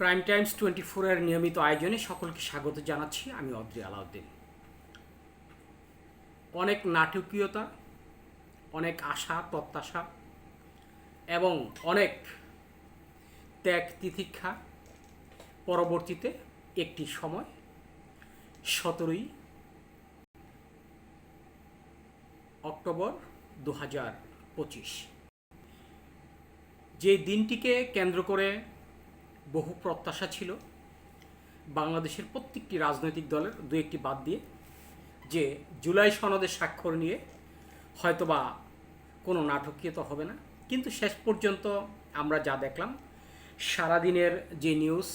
Prime Times twenty ফোরের নিয়মিত আয়োজনে সকলকে স্বাগত জানাচ্ছি, আমি অদ্রি আলাউদ্দিন। অনেক নাটকীয়তা, অনেক আশা, প্রত্যাশা এবং অনেক ত্যাগ তিতিক্ষা পরবর্তীতে একটি সময়, সতেরোই অক্টোবর দু হাজার পঁচিশ। যে দিনটিকে কেন্দ্র করে বহু প্রত্যাশা ছিল। বাংলাদেশের প্রত্যেকটি রাজনৈতিক দলের দু একটি বাদ দিয়ে যে জুলাই সনদের স্বাক্ষর নিয়ে হয়তোবা কোনো নাটকীয়তা হবে না। কিন্তু শেষ পর্যন্ত আমরা যা দেখলাম, সারাদিনের যে নিউজ,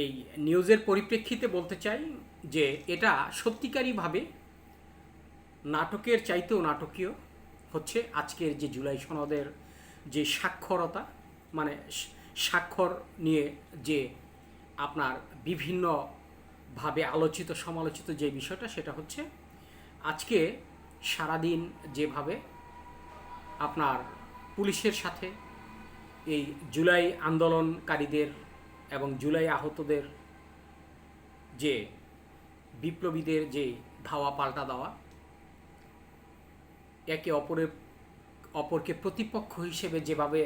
এই নিউজের পরিপ্রেক্ষিতে বলতে চাই যে এটা সত্যিকারীভাবে নাটকের চাইতেও নাটকীয় হচ্ছে আজকের যে জুলাই সনদের যে সাক্ষরতা মানে স্বাক্ষর নিয়ে যে আপনার বিভিন্নভাবে আলোচিত, সমালোচিত যে বিষয়টা, সেটা হচ্ছে আজকে সারাদিন যেভাবে আপনার পুলিশের সাথে এই জুলাই আন্দোলনকারীদের এবং জুলাই আহতদের যে বিপ্লবীদের যে ধাওয়া, পাল্টা দেওয়া, একে অপরের, অপরকে প্রতিপক্ষ হিসেবে যেভাবে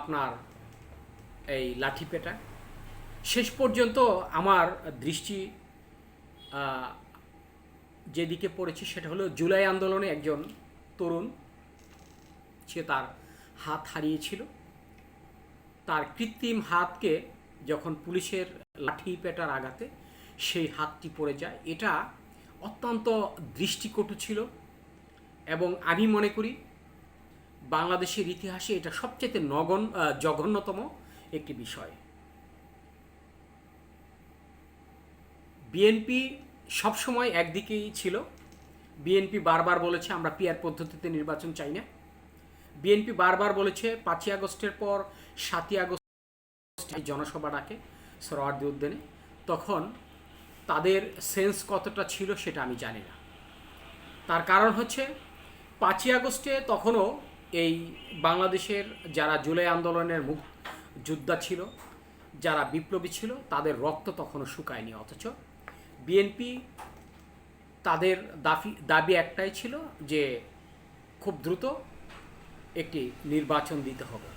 আপনার এই লাঠিপেটা শেষ পর্যন্ত আমার দৃষ্টি যেদিকে পড়েছে সেটা হলো জুলাই আন্দোলনে একজন তরুণ, সে তার হাত হারিয়েছিল। তার কৃত্রিম হাতকে যখন পুলিশের লাঠি পেটার আঘাতে সেই হাতটি পড়ে যায়। এটা অত্যন্ত দৃষ্টিকটু ছিল এবং আমি মনে করি বাংলাদেশের ইতিহাসে এটা সবচেয়ে নগণ জঘন্যতম একটি বিষয়। বিএনপি সবসময় একদিকেই ছিল। বিএনপি বারবার বলেছে আমরা পিয়ার পদ্ধতিতে নির্বাচন চাই না। বিএনপি বারবার বলেছে পাঁচই আগস্টের পর সাতই আগস্ট জনসভা ডাকে সরোয়ার্দি উদ্যানে। তখন তাদের সেন্স কতটা ছিল সেটা আমি জানি না। তার কারণ হচ্ছে পাঁচই আগস্টে তখনও এই বাংলাদেশের যারা জুলাই আন্দোলনের মুখ যোদ্ধা ছিল, যারা বিপ্লবী ছিল, তাদের রক্ত তখনও শুকায়নি, অথচ বিএনপি তাদের দাবি দাবি একটাই ছিল যে খুব দ্রুত একটি নির্বাচন দিতে হবে।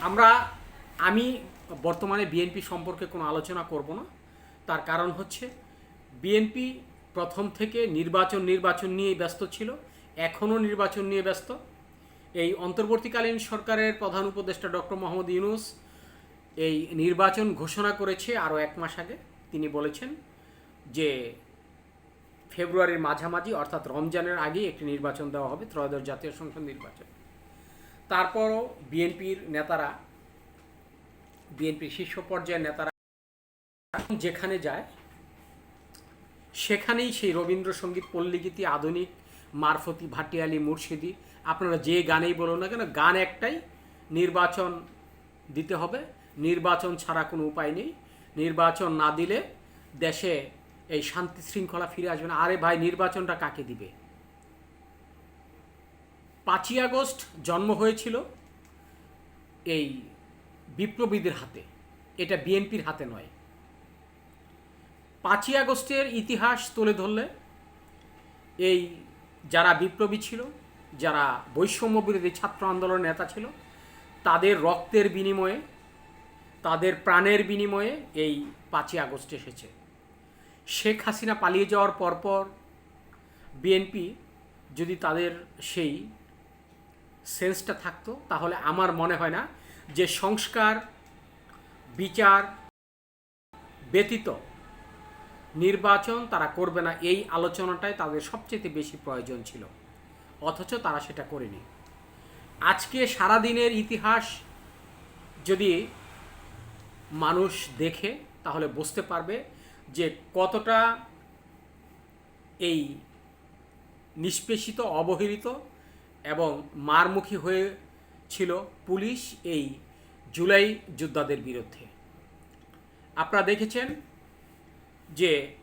আমরা, আমি বর্তমানে বিএনপি সম্পর্কে কোনো আলোচনা করব না। তার কারণ হচ্ছে, বিএনপি প্রথম থেকে নির্বাচন নির্বাচন নিয়েই ব্যস্ত ছিল। এখনও নির্বাচন নিয়ে ব্যস্ত। এই অন্তর্বর্তীকালীন সরকারের প্রধান উপদেষ্টা ডক্টর মোহাম্মদ ইউনুস এই নির্বাচন ঘোষণা করেছে আরও এক মাস আগে। তিনি বলেছেন যে ফেব্রুয়ারির মাঝামাঝি অর্থাৎ রমজানের আগেই একটি নির্বাচন দেওয়া হবে, ত্রয়োদশ জাতীয় সংসদ নির্বাচন। তারপরও বিএনপির নেতারা, বিএনপির শীর্ষ পর্যায়ের নেতারা যেখানে যায়, সেখানেই সেই রবীন্দ্রসঙ্গীত পল্লীগীতি আধুনিক মারফতি ভাটিয়ালি মুর্শিদি। আপনারা যে গানেই বলুন না কেন, গান একটাই, নির্বাচন দিতে হবে। নির্বাচন ছাড়া কোনো উপায় নেই। নির্বাচন না দিলে দেশে এই শান্তি শৃঙ্খলা ফিরে আসবে না। আরে ভাই, নির্বাচনটা কাকে দিবে? পাঁচই আগস্ট জন্ম হয়েছিল এই বিপ্লবীদের হাতে। এটা বিএনপির হাতে নয়। পাঁচই আগস্টের ইতিহাস তুলে ধরলে এই যারা বিপ্লবী ছিল, যারা বৈষম্য বিরোধী ছাত্র আন্দোলনের নেতা ছিল, তাদের রক্তের বিনিময়ে, তাদের প্রাণের বিনিময়ে এই পাঁচই আগস্ট এসেছে। শেখ হাসিনা পালিয়ে যাওয়ার পরপর বিএনপি যদি তাদের সেই সেন্সটা থাকতো, তাহলে আমার মনে হয় না যে সংস্কার, বিচার ব্যতীত নির্বাচন তারা করবে না, এই আলোচনাটাই তাদের সবচেয়ে বেশি প্রয়োজন ছিল। অথচ তারা সেটা করেনি। আজকে সারাদিনের ইতিহাস যদি মানুষ দেখে, তাহলে বুঝতে পারবে যে কতটা এই নিষ্পেষিত, অবহেলিত এবং মারমুখী হয়েছিল পুলিশ এই জুলাই যোদ্ধাদের বিরুদ্ধে। আপনারা দেখেছেন যে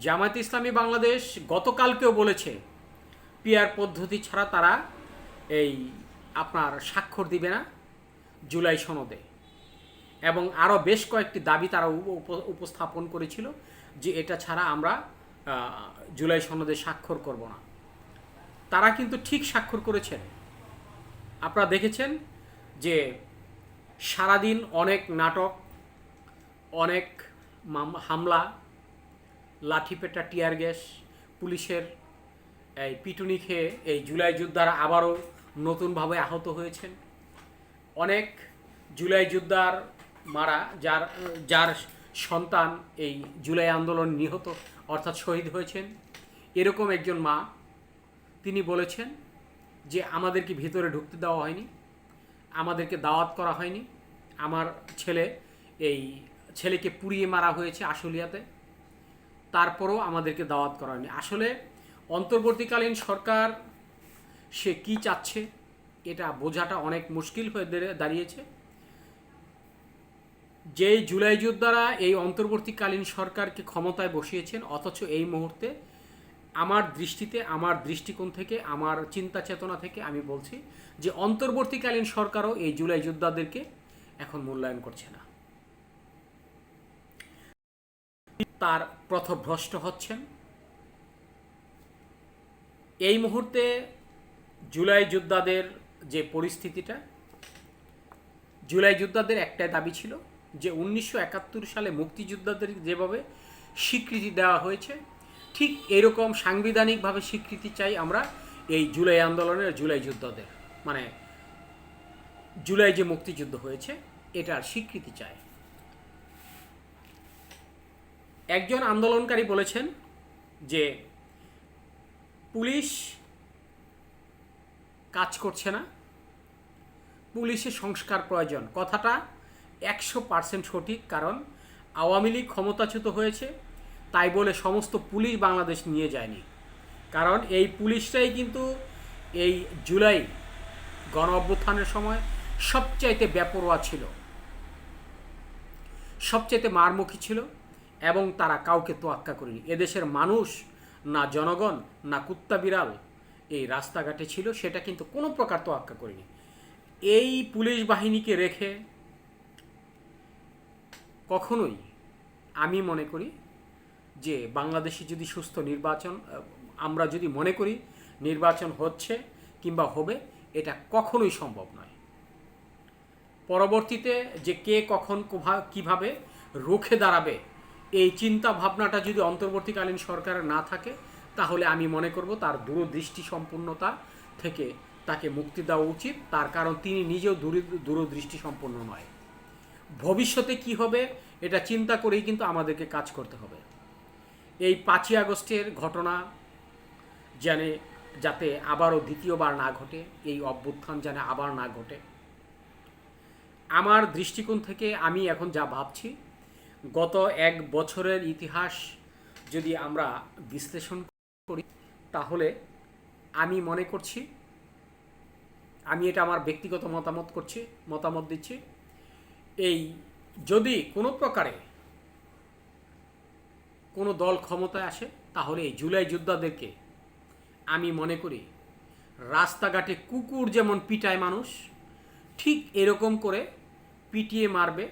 জামায়াত ইসলামী বাংলাদেশ গতকালকেও বলেছে পিয়ার পদ্ধতি ছাড়া তারা এই আপনার স্বাক্ষর দিবে না জুলাই সনদে। এবং আরও বেশ কয়েকটি দাবি তারা উপ- উপ- উপস্থাপন করেছিল যে এটা ছাড়া আমরা জুলাই সনদে স্বাক্ষর করব না। তারা কিন্তু ঠিক স্বাক্ষর করেছেন। আপনারা দেখেছেন যে সারাদিন অনেক নাটক, অনেক হামলা, লাঠিপেটা, টিয়ার গ্যাস, পুলিশের এই পিটুনি খেয়ে এই জুলাই যোদ্ধারা আবারও নতুনভাবে আহত হয়েছেন। অনেক জুলাই যোদ্ধার মারা, যার যার সন্তান এই জুলাই আন্দোলন নিহত অর্থাৎ শহীদ হয়েছেন। এরকম একজন মা তিনি বলেছেন যে, আমাদেরকে ভিতরে ঢুকতে দেওয়া হয়নি। আমাদেরকে দাওয়াত করা হয়নি। আমার ছেলে এই ছেলেকে পুড়িয়ে মারা হয়েছে আশুলিয়াতে। তারপরও আমাদেরকে দাওয়াত করা হয়নি। আসলে অন্তর্বর্তীকালীন সরকার সে কি চাচ্ছে, এটা বোঝাটা অনেক মুশকিল হয়ে দাঁড়িয়েছে। যেই জুলাই যোদ্ধারা এই অন্তর্বর্তীকালীন সরকারকে ক্ষমতায় বসিয়েছেন, অথচ এই মুহূর্তে আমার দৃষ্টিতে, আমার দৃষ্টিকোণ থেকে, আমার চিন্তা চেতনা থেকে আমি বলছি যে অন্তর্বর্তীকালীন সরকারও এই জুলাই যোদ্ধাদেরকে এখন মূল্যায়ন করছে না। তার প্রথভ্রষ্ট হচ্ছেন। এই মুহূর্তে জুলাই যোদ্ধাদের যে পরিস্থিতিটা, জুলাই যোদ্ধাদের একটাই দাবি ছিল যে উনিশশো একাত্তর সালে মুক্তিযোদ্ধাদের যেভাবে স্বীকৃতি দেওয়া হয়েছে, ঠিক এরকম সাংবিধানিকভাবে স্বীকৃতি চাই আমরা এই জুলাই আন্দোলনের জুলাই যোদ্ধাদের। মানে জুলাই যে মুক্তিযুদ্ধ হয়েছে, এটার স্বীকৃতি চায় একজন আন্দোলনকারী বলেছেন যে পুলিশ কাজ করছে না পুলিশের সংস্কার প্রয়োজন। কথাটা একশো পার্সেন্ট সঠিক, কারণ আওয়ামী লীগ ক্ষমতাচ্যুত হয়েছে, তাই বলে সমস্ত পুলিশ বাংলাদেশ নিয়ে যায়নি। কারণ এই পুলিশটাই কিন্তু এই জুলাই গণ অভ্যুত্থানের সময় সবচাইতে বেপরোয়া ছিল, সবচাইতে মারমুখী ছিল। এবং তারা কাউকে তোয়াক্কা করেনি। এদেশের মানুষ, না জনগণ, না কুত্তা বিড়াল, এই রাস্তাঘাটে ছিল, সেটা কিন্তু কোনো প্রকার তোয়াক্কা করেনি। এই পুলিশ বাহিনীকে রেখে কখনোই আমি মনে করি যে বাংলাদেশে যদি সুস্থ নির্বাচন, আমরা যদি মনে করি নির্বাচন হচ্ছে কিংবা হবে, এটা কখনোই সম্ভব নয়। পরবর্তীতে যে কে কখন, কোভা- কীভাবে রুখে দাঁড়াবে এই চিন্তা ভাবনাটা যদি অন্তর্বর্তীকালীন সরকারের না থাকে, তাহলে আমি মনে করব তার দূরদৃষ্টি সম্পূর্ণতা থেকে তাকে মুক্তি দেওয়া উচিত। তার কারণ তিনি নিজেও দূর- দূরদৃষ্টি সম্পন্ন নয়। ভবিষ্যতে কি হবে, এটা চিন্তা করেই কিন্তু আমাদেরকে কাজ করতে হবে। এই পাঁচই আগস্টের ঘটনা জানে যাতে আবারও দ্বিতীয়বার না ঘটে, এই অভ্যুত্থান যেন আবার না ঘটে। আমার দৃষ্টিকোণ থেকে আমি এখন যা ভাবছি গত এক বছরের ইতিহাস যদি আমরা বিশ্লেষণ করি, তাহলে আমি মনে করছি, আমি এটা আমার ব্যক্তিগত মতামত করছি, মতামত দিচ্ছি। এই যদি কোনো প্রকারে কোনো দল ক্ষমতায় আসে, তাহলে এই জুলাই যোদ্ধাদেরকে আমি মনে করি রাস্তাঘাটে কুকুর যেমন পিটায় মানুষ, ঠিক এরকম করে পিটিয়ে মারবে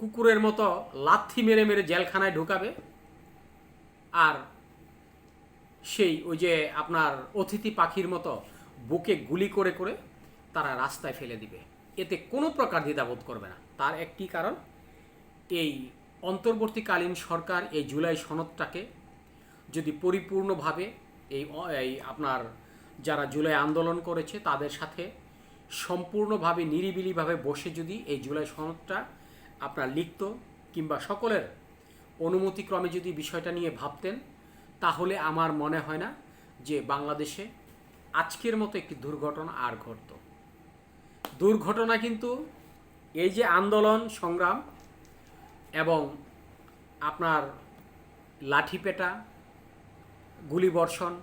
কুকুরের মতো লাথি মেরে মেরে জেলখানায় ঢোকাবে। আর সেই ওই যে আপনার অতিথি পাখির মতো বুকে গুলি করে করে তারা রাস্তায় ফেলে দিবে। এতে কোনো প্রকার দ্বিধাবোধ করবে না। তার একটি কারণ, এই অন্তর্বর্তীকালীন সরকার এই জুলাই সনদটাকে যদি পরিপূর্ণভাবে এই এই আপনার যারা জুলাই আন্দোলন করেছে তাদের সাথে সম্পূর্ণভাবে নিরিবিলিভাবে বসে যদি এই জুলাই সনদটা আপনার লিখত কিংবা সকলের অনুমতিক্রমে যদি বিষয়টা নিয়ে ভাবতেন, তাহলে আমার মনে হয় না যে বাংলাদেশে আজকের মতো একটি দুর্ঘটনা আর ঘটত। দুর্ঘটনা কিন্তু এই যে আন্দোলন, সংগ্রাম এবং আপনার লাঠিপেটা, গুলিবর্ষণ,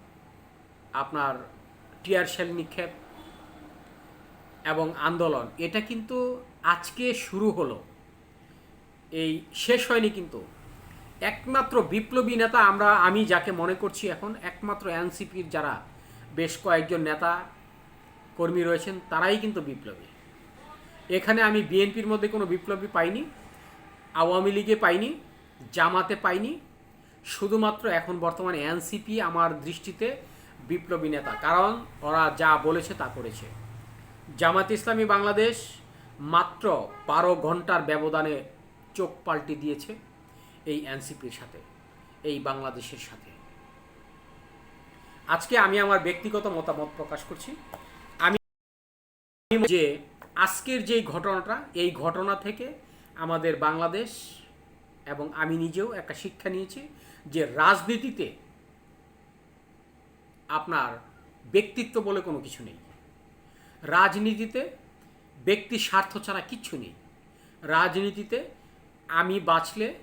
আপনার টিয়ার শেল নিক্ষেপ এবং আন্দোলন, এটা কিন্তু আজকে শুরু হলো। এই শেষ হয়নি কিন্তু। একমাত্র বিপ্লবী নেতা আমরা, আমি যাকে মনে করছি এখন, একমাত্র এনসিপির যারা বেশ কয়েকজন নেতা কর্মী রয়েছেন, তারাই কিন্তু বিপ্লবী। এখানে আমি বিএনপির মধ্যে কোনো বিপ্লবী পাইনি, আওয়ামী লীগে পাইনি, জামাতে পাইনি, শুধুমাত্র এখন বর্তমানে এনসিপি আমার দৃষ্টিতে বিপ্লবী নেতা, কারণ ওরা যা বলেছে তা করেছে। জামাত ইসলামী বাংলাদেশ মাত্র বারো ঘণ্টার ব্যবধানে চোখ পাল্টে দিয়েছে এই এনসিপির সাথে, এই বাংলাদেশের সাথে। আজকে আমি আমার ব্যক্তিগত মতামত প্রকাশ করছি। আমি যে আজকের যেই ঘটনাটা, এই ঘটনা থেকে আমাদের বাংলাদেশ এবং আমি নিজেও একটা শিক্ষা নিয়েছি যে রাজনীতিতে আপনার ব্যক্তিত্ব বলে কোনো কিছু নেই। রাজনীতিতে ব্যক্তি স্বার্থ ছাড়া কিচ্ছু নেই। রাজনীতিতে আমি বাঁচলে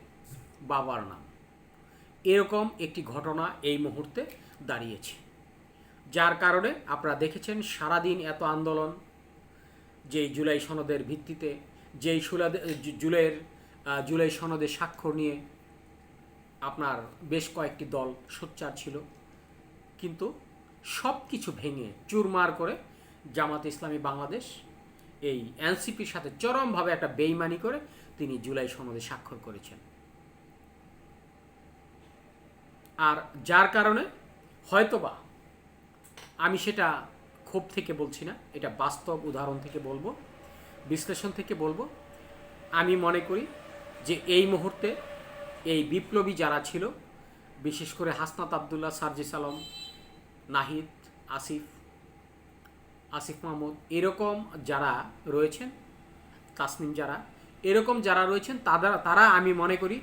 বাবার নাম। এরকম একটি ঘটনা এই মুহূর্তে দাঁড়িয়েছে। যার কারণে আপনারা দেখেছেন সারাদিন এত আন্দোলন, যেই জুলাই সনদের ভিত্তিতে, যেই সুলাদে- জুলাইয়ের জুলাই সনদে স্বাক্ষর নিয়ে আপনার বেশ কয়েকটি দল সোচ্চার ছিল। কিন্তু সব কিছু ভেঙে চুরমার করে জামাত ইসলামী বাংলাদেশ এই এনসিপির সাথে চরমভাবে একটা বেইমানি করে তিনি জুলাই সনদে স্বাক্ষর করেছেন। আর যার কারণে হয়তোবা আমি সেটা ক্ষোভ থেকে বলছি না, এটা বাস্তব উদাহরণ থেকে বলব, বিশ্লেষণ থেকে বলব। আমি মনে করি যে এই মুহূর্তে এই বিপ্লবী যারা ছিল, বিশেষ করে হাসনাত আবদুল্লাহ, সার্জিস আলম, নাহিদ, আসিফ আসিফ মাহমুদ, এরকম যারা রয়েছেন, তাসনিম যারা এরকম যারা রয়েছেন তারা তারা আমি মনে করি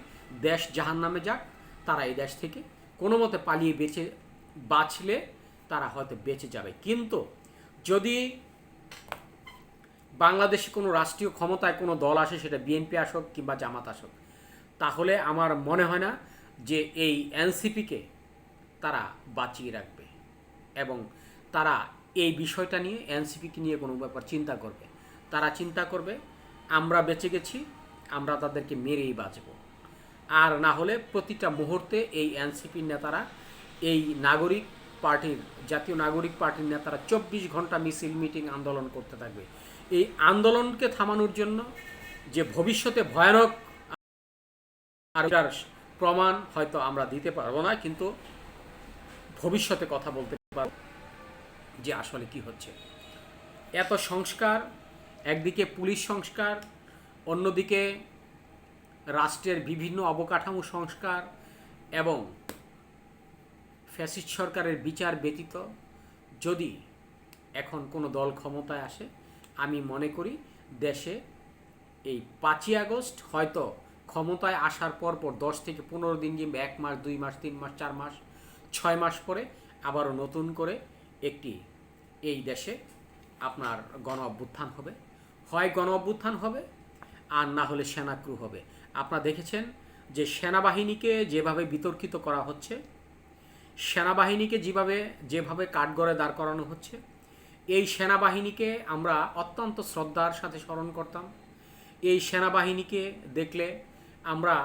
দেশ জাহান নামে যাক, তারা এই দেশ থেকে কোনো মতে পালিয়ে বেঁচে বাঁচলে তারা হয়তো বেঁচে যাবে। কিন্তু যদি বাংলাদেশে কোনো রাষ্ট্রীয় ক্ষমতায় কোনো দল আসে, সেটা বিএনপি আসুক কিংবা জামাত আসুক, তাহলে আমার মনে হয় না যে এই এনসিপিকে তারা বাঁচিয়ে রাখবে এবং তারা এই বিষয়টা নিয়ে এনসিপিকে নিয়ে কোনো ব্যাপার চিন্তা করবে। তারা চিন্তা করবে আমরা বেঁচে গেছি, আমরা তাদেরকে মেরেই বাঁচব। আর না হলে প্রতিটা মুহূর্তে এই এনসিপির নেতারা, এই নাগরিক পার্টির, জাতীয় নাগরিক পার্টির নেতারা চব্বিশ ঘণ্টা মিছিল, মিটিং আন্দোলন করতে থাকবে। এই আন্দোলনকে থামানোর জন্য যে ভবিষ্যতে ভয়ানক আর প্রমাণ হয়তো আমরা দিতে পারব না, কিন্তু ভবিষ্যতে কথা বলতে পারব যে আসলে কি হচ্ছে। এত সংস্কার একদিকে পুলিশ সংস্কার, অন্যদিকে রাষ্ট্রের বিভিন্ন অবকাঠামো সংস্কার এবং ফ্যাসিস্ট সরকারের বিচার ব্যতীত যদি এখন কোনো দল ক্ষমতায় আসে, আমি মনে করি দেশে এই পাঁচই আগস্ট হয়তো ক্ষমতায় আসার পর পর দশ থেকে পনেরো দিন কিংবা এক মাস, দুই মাস, তিন মাস, চার মাস, ছয় মাস পরে আবারও নতুন করে একটি এই দেশে আপনার গণ অভ্যুত্থান হবে। হয় গণ অভ্যুত্থান হবে, আর না হলে সেনাক্রু হবে। আপনারা দেখেছেন যে সেনাবাহিনীকে যেভাবে বিতর্কিত করা হচ্ছে, সেনাবাহিনীকে যেভাবে যেভাবে কাঠগড়ে দাঁড় করানো হচ্ছে, এই সেনাবাহিনীকে আমরা অত্যন্ত শ্রদ্ধার সাথে স্মরণ করতাম। এই সেনাবাহিনীকে দেখলে আমরা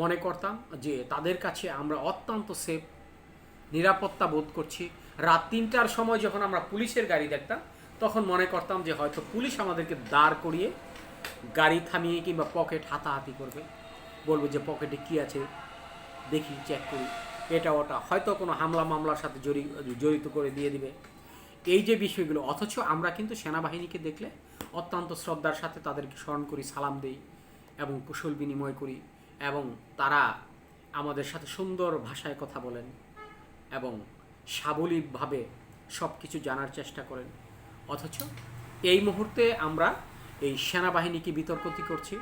মনে করতাম যে তাদের কাছে আমরা অত্যন্ত সেফ নিরাপত্তা বোধ করছি। রাত তিনটার সময় যখন আমরা পুলিশের গাড়ি দেখতাম তখন মনে করতাম যে হয়তো পুলিশ আমাদেরকে দাঁড় করিয়ে গাড়ি থামিয়ে কিংবা পকেট হাতাহাতি করবে। বলবে যে পকেটে কি আছে? দেখি চেক করি। এটা ওটা। হয়তো কোনো হামলা মামলার সাথে জড়ি, জড়িত করে দিয়ে দিবে। এই যে বিষয়গুলো, অথচ আমরা কিন্তু সেনাবাহিনীকে দেখলে অত্যন্ত শ্রদ্ধার সাথে তাদেরকে স্মরণ করি, সালাম দেই এবং কুশল বিনিময় করি এবং তারা আমাদের সাথে সুন্দর ভাষায় কথা বলেন এবং সাবলীলভাবে সব কিছু জানার চেষ্টা করেন। অথচ এই মুহূর্তে আমরা এই সেনাবাহিনীকে বিতর্কিত করছি।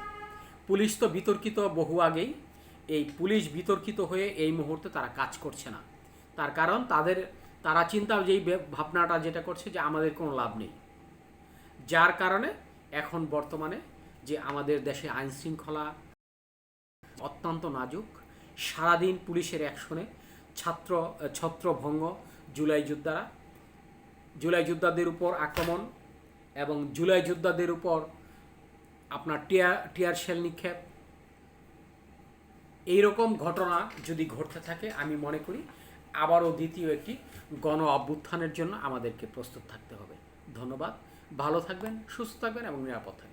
পুলিশ তো বিতর্কিত বহু আগেই। এই পুলিশ বিতর্কিত হয়ে এই মুহূর্তে তারা কাজ করছে না। তার কারণ তাদের, তারা চিন্তা যেই ভাবনাটা যেটা করছে যে আমাদের কোনো লাভ নেই। যার কারণে এখন বর্তমানে যে আমাদের দেশে আইন শৃঙ্খলা অত্যন্ত নাজুক, সারাদিন পুলিশের অ্যাকশনে ছাত্র, ছত্রভঙ্গ, জুলাই যোদ্ধারা জুলাই যোদ্ধাদের উপর আক্রমণ এবং জুলাই যোদ্ধাদের উপর আপনার টিয়ার টিয়ার শেল নিক্ষেপ। এইরকম ঘটনা যদি ঘটতে থাকে, আমি মনে করি আবারও দ্বিতীয় একটি গণ অভ্যুত্থানের জন্য আমাদেরকে প্রস্তুত থাকতে হবে। ধন্যবাদ। ভালো থাকবেন, সুস্থ থাকবেন এবং নিরাপদ থাকবেন।